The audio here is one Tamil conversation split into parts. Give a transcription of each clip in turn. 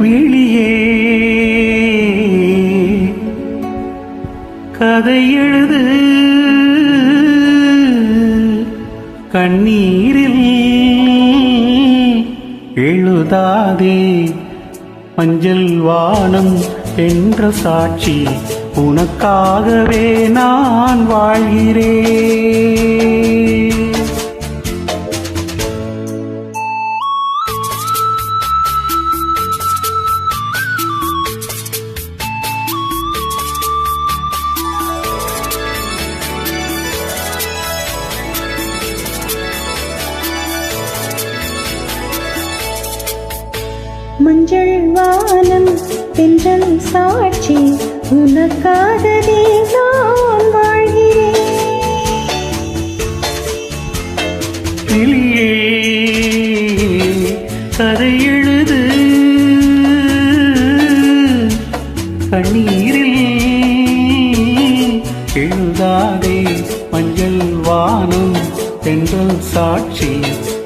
வெளியே கதை எழுது. கண்ணீரில் எழுதாதே மஞ்சள் வானம் என்ற சாட்சி. உனக்காகவே நான் வாழ்கிறேன். மஞ்சள் வானம் தென்றல் சாட்சி உனக்காகவே நான் வாழ்கிறேன். கிளியே கதை எழுது. கண்ணீரில் எழுதாதே மஞ்சள் வானம் தென்றல் சாட்சி.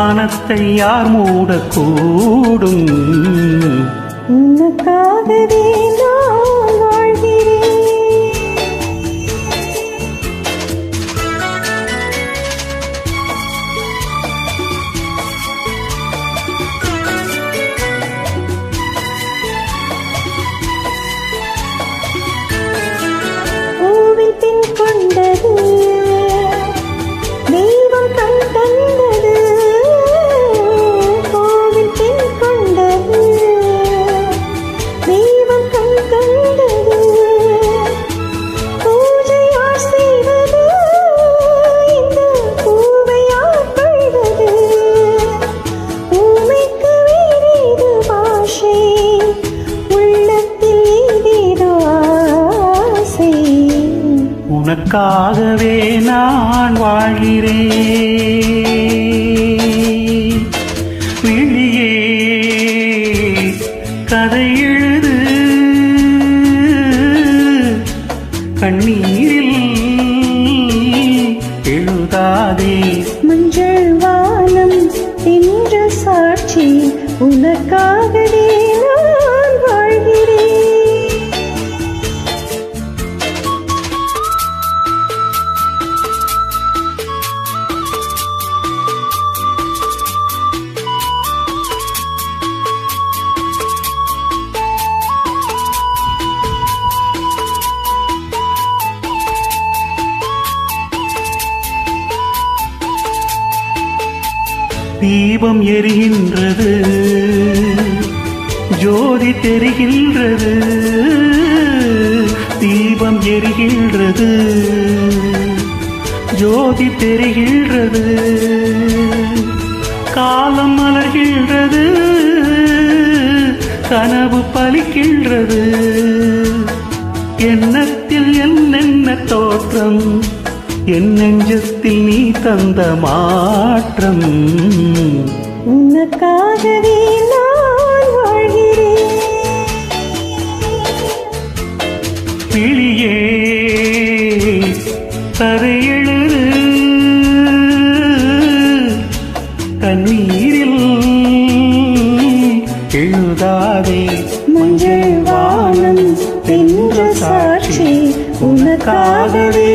வானத்தை யார் மூடக்கூடும்? உனக்காகவே நான் உனக்காகவே நான் வாழ்கிறேன். விழியே கதை எழுது. கண்ணீரில் எழுதாதே தீபம் எரிகின்றது. ஜோதி தெரிகின்றது. தீபம் எரிகின்றது. ஜோதி தெரிகின்றது. காலம் மலர்கின்றது. கனவு பலிக்கின்றது. எண்ணத்தில் என்னென்ன தோற்றம்? என் நெஞ்சத்தில் நீ தந்த மாற்றம். உனக்காகவே நான் வாழ்கிறேன். விழியே தரையெழுது கண்ணீரில் எழுதாதே மஞ்சள் வானம் என்ற சாட்சி. உனக்காகவே